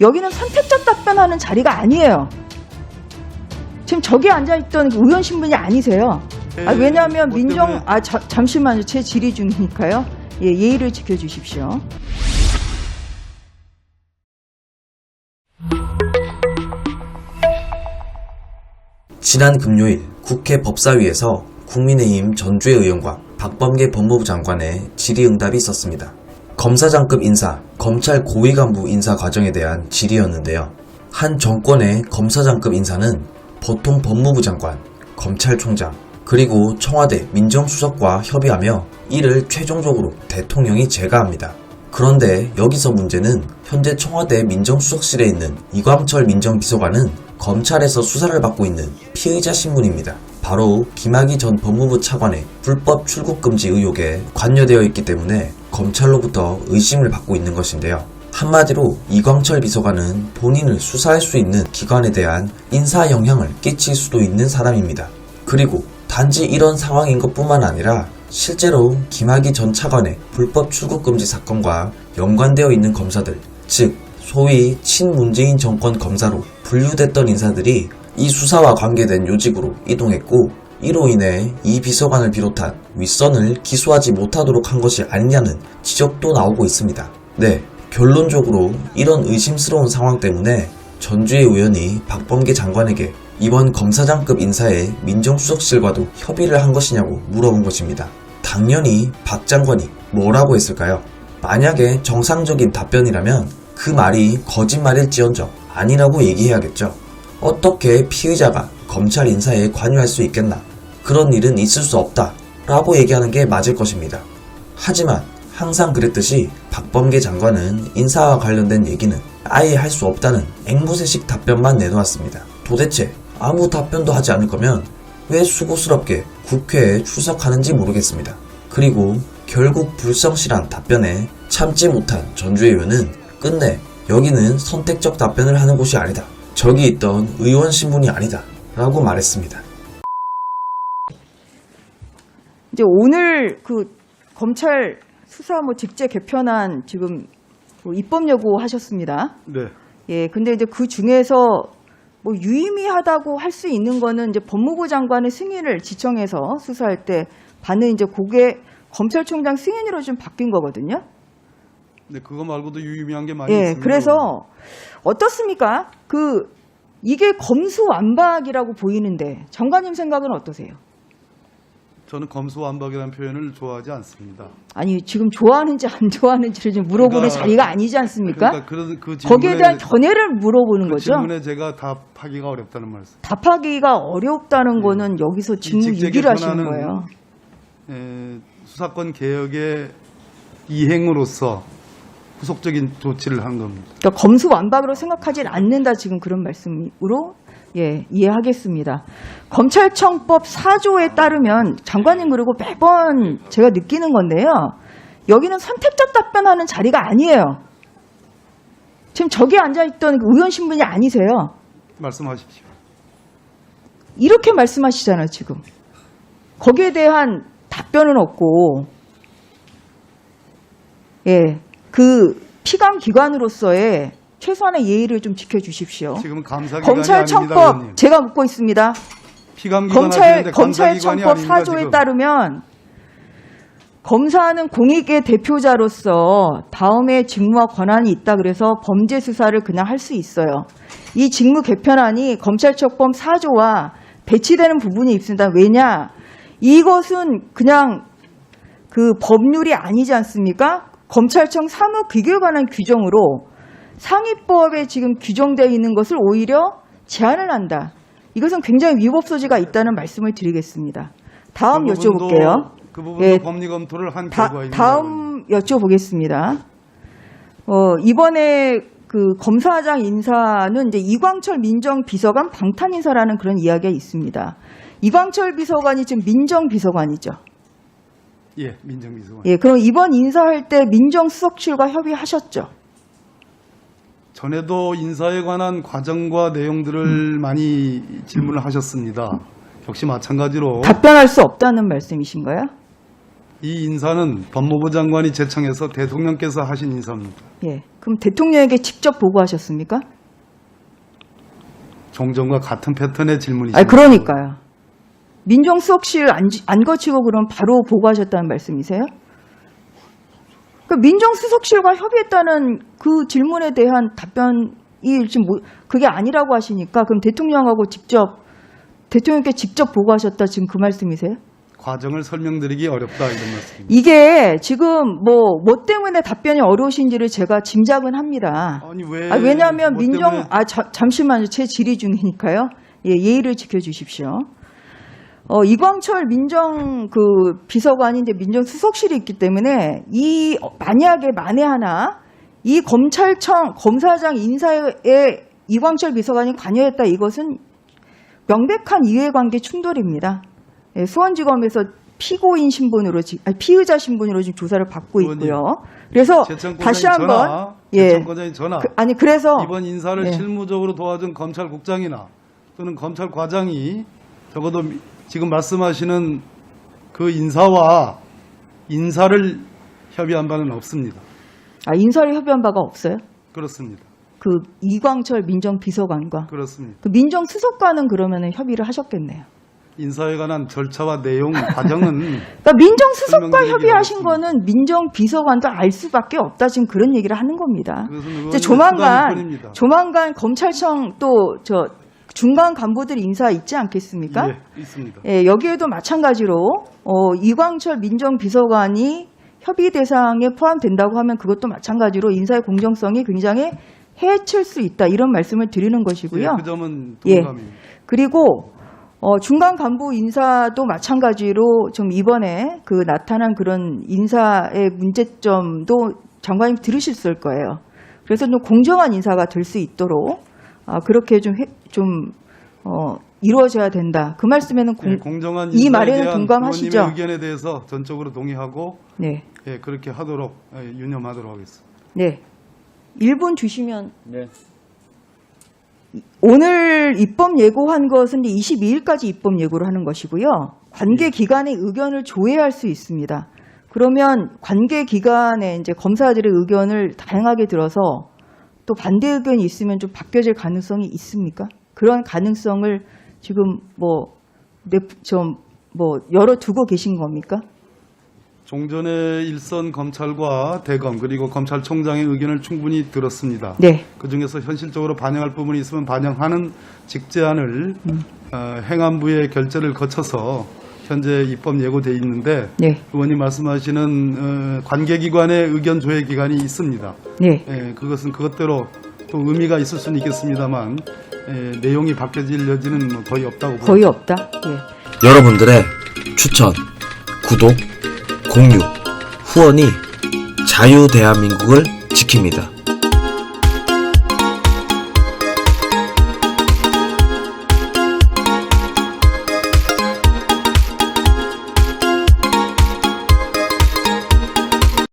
여기는 선택적 답변하는 자리가 아니에요. 지금 저기 앉아있던 그 의원 신분이 아니세요. 아, 왜냐하면 뭐 민정, 아, 자- 잠시만요. 제 질의 중이니까요. 예, 예의를 지켜주십시오. 지난 금요일 국회 법사위에서 국민의힘 전주의 의원과 박범계 법무부 장관의 질의응답이 있었습니다. 검사장급 인사, 검찰 고위 간부 인사 과정에 대한 질의였는데요. 한 정권의 검사장급 인사는 보통 법무부 장관, 검찰총장, 그리고 청와대 민정수석과 협의하며 이를 최종적으로 대통령이 제가합니다. 그런데 여기서 문제는 현재 청와대 민정수석실에 있는 이광철 민정비서관은 검찰에서 수사를 받고 있는 피의자 신분입니다. 바로 김학의 전 법무부 차관의 불법 출국 금지 의혹에 관여되어 있기 때문에 검찰로부터 의심을 받고 있는 것인데요. 한마디로 이광철 비서관은 본인을 수사할 수 있는 기관에 대한 인사 영향을 끼칠 수도 있는 사람입니다. 그리고 단지 이런 상황인 것뿐만 아니라 실제로 김학의 전 차관의 불법 출국 금지 사건과 연관되어 있는 검사들, 즉 소위 친문재인 정권 검사로 분류됐던 인사들이 이 수사와 관계된 요직으로 이동했고 이로 인해 이 비서관을 비롯한 윗선을 기소하지 못하도록 한 것이 아니냐는 지적도 나오고 있습니다. 네, 결론적으로 이런 의심스러운 상황 때문에 전주의 의원이 박범계 장관에게 이번 검사장급 인사에 민정수석실과도 협의를 한 것이냐고 물어본 것입니다. 당연히 박 장관이 뭐라고 했을까요? 만약에 정상적인 답변이라면 그 말이 거짓말일지언정 아니라고 얘기해야겠죠. 어떻게 피의자가 검찰 인사에 관여할 수 있겠나? 그런 일은 있을 수 없다. 라고 얘기하는 게 맞을 것입니다. 하지만 항상 그랬듯이 박범계 장관은 인사와 관련된 얘기는 아예 할 수 없다는 앵무새식 답변만 내놓았습니다. 도대체 아무 답변도 하지 않을 거면 왜 수고스럽게 국회에 출석하는지 모르겠습니다. 그리고 결국 불성실한 답변에 참지 못한 전주의 의원은 끝내 여기는 선택적 답변을 하는 곳이 아니다. 저기 있던 의원 신분이 아니다. 라고 말했습니다. 이제 오늘 그 검찰 수사 뭐 직제 개편안 지금 뭐 입법 여부 하셨습니다. 네. 예, 근데 이제 그 중에서 뭐 유의미하다고 할 수 있는 거는 이제 법무부 장관의 승인을 지청해서 수사할 때 받는 이제 그게 검찰총장 승인으로 좀 바뀐 거거든요. 네, 그거 말고도 유의미한 게 많이 예, 있습니다. 그래서 어떻습니까? 그 이게 검수 완박이라고 보이는데 장관님 생각은 어떠세요? 저는 검수완박이라는 표현을 좋아하지 않습니다. 아니 지금 좋아하는지 안 좋아하는지를 좀 물어보는 그러니까- 자리가 아니지 않습니까? 그러니까 그런 그 질문에 거기에 대한 견해를 물어보는 그 거죠. 질문에 제가 답하기가 어렵다는 말씀. 답하기가 어렵다는 거는 여기서 직무 네. 직제 유기를 하시는 거예요. 에, 수사권 개혁의 이행으로서 후속적인 조치를 한 겁니다. 그러니까 검수완박으로 생각하진 않는다 지금 그런 말씀으로 예 이해하겠습니다. 검찰청법 4조에 따르면 장관님 그리고 매번 제가 느끼는 건데요. 여기는 선택적 답변하는 자리가 아니에요. 지금 저기 앉아있던 그 의원 신분이 아니세요. 말씀하십시오. 이렇게 말씀하시잖아요, 지금. 거기에 대한 답변은 없고, 예, 그 피감 기관으로서의 최소한의 예의를 좀 지켜주십시오. 지금은 감사기관이 아닙니다, 검찰청법 의원님. 제가 묻고 있습니다. 검찰 검찰청법 아닙니다, 4조에 지금. 따르면 검사는 공익의 대표자로서 다음에 직무와 권한이 있다 그래서 범죄 수사를 그냥 할 수 있어요. 이 직무 개편안이 검찰청법 4조와 배치되는 부분이 있습니다. 왜냐? 이것은 그냥 그 법률이 아니지 않습니까? 검찰청 사무 규격에 관한 규정으로 상위법에 지금 규정되어 있는 것을 오히려 제한을 한다. 이것은 굉장히 위법 소지가 있다는 말씀을 드리겠습니다. 다음 그 부분도- 여쭤볼게요. 그 부분도 예, 법리 검토를 한 다, 결과입니다. 다음 여쭤보겠습니다. 어, 이번에 그 검사장 인사는 이제 이광철 민정비서관 방탄 인사라는 그런 이야기가 있습니다. 이광철 비서관이 지금 민정비서관이죠. 예, 민정비서관. 예, 그럼 이번 인사할 때 민정수석실과 협의하셨죠? 전에도 인사에 관한 과정과 내용들을 많이 질문을 하셨습니다. 역시 마찬가지로 답변할 수 없다는 말씀이신가요? 이 인사는 법무부 장관이 제청해서 대통령께서 하신 인사입니다. 예. 그럼 대통령에게 직접 보고하셨습니까? 종전과 같은 패턴의 질문이죠. 아니, 그러니까요. 민정수석실 안, 지- 안 거치고 그럼 바로 보고하셨다는 말씀이세요? 그 민정수석실과 협의했다는 그 질문에 대한 답변이 지금 뭐, 그게 아니라고 하시니까 그럼 대통령하고 직접 대통령께 직접 보고하셨다 지금 그 말씀이세요? 과정을 설명드리기 어렵다 이런 말씀입니다. 이게 지금 뭐, 뭐 때문에 답변이 어려우신지를 제가 짐작은 합니다. 아니 왜? 아, 왜냐하면 뭐 민정, 때문에 아, 자- 잠시만요. 제 질의 중이니까요. 예, 예의를 지켜주십시오. 어, 이광철 민정 그 비서관인데 민정수석실이 있기 때문에 이, 어, 만약에 만에 하나 이 검찰청 검사장 인사에 이광철 비서관이 관여했다 이것은 명백한 이해관계 충돌입니다. 예, 수원지검에서 피고인 신분으로 지, 아니, 피의자 신분으로 지금 조사를 받고 있고요. 그래서 다시 한번 예. 그- 아니 그래서 이번 인사를 예. 실무적으로 도와준 검찰국장이나 또는 검찰과장이 적어도 미- 지금 말씀하시는 그 인사와 인사를 협의한 바는 없습니다. 아, 인사를 협의한 바가 없어요? 그렇습니다. 그 이광철 민정비서관과 그렇습니다. 그 민정수석과는 그러면은 협의를 하셨겠네요. 인사에 관한 절차와 내용 과정은 그러니까 민정수석과 협의하신. 거는 민정비서관도 알 수밖에 없다 지금 그런 얘기를 하는 겁니다. 이제 조만간. 조만간 검찰청 또 저 중간 간부들 인사 있지 않겠습니까? 예, 있습니다. 예, 여기에도 마찬가지로 어, 이광철 민정비서관이 협의 대상에 포함된다고 하면 그것도 마찬가지로 인사의 공정성이 굉장히 해칠 수 있다 이런 말씀을 드리는 것이고요. 예, 그 점은 예. 동감입니다. 그리고 어, 중간 간부 인사도 마찬가지로 좀 이번에 그 나타난 그런 인사의 문제점도 장관님 들으셨을 거예요. 그래서 좀 공정한 인사가 될 수 있도록 아, 그렇게 좀, 해- 좀 어, 이루어져야 된다. 그 말씀에는 공, 예, 공정한 이 말에는 동감하시죠? 의원님의 의견에 대해서 전적으로 동의하고 네, 예, 그렇게 하도록 예, 유념하도록 하겠습니다. 네. 1분 주시면 네. 오늘 입법 예고한 것은 22일까지 입법 예고를 하는 것이고요. 관계 기관의 의견을 조회할 수 있습니다. 그러면 관계 기관의 이제 검사들의 의견을 다양하게 들어서 또 반대 의견이 있으면 좀 바뀌어질 가능성이 있습니까? 그런 가능성을 지금 뭐, 좀, 뭐, 열어두고 계신 겁니까? 종전의 일선 검찰과 대검 그리고 검찰총장의 의견을 충분히 들었습니다. 네. 그 중에서 현실적으로 반영할 부분이 있으면 반영하는 직제안을 어, 행안부의 결재를 거쳐서 현재 입법 예고돼 있는데 네. 의원님 말씀하시는 어, 관계기관의 의견 조회 기간이 있습니다. 네. 예, 그것은 그것대로 또 의미가 있을 수는 있겠습니다만 예, 내용이 바뀌어질 여지는 뭐 거의 없다고 봅니다. 거의 없다. 예. 여러분들의 추천, 구독, 공유, 후원이 자유 대한민국을 지킵니다.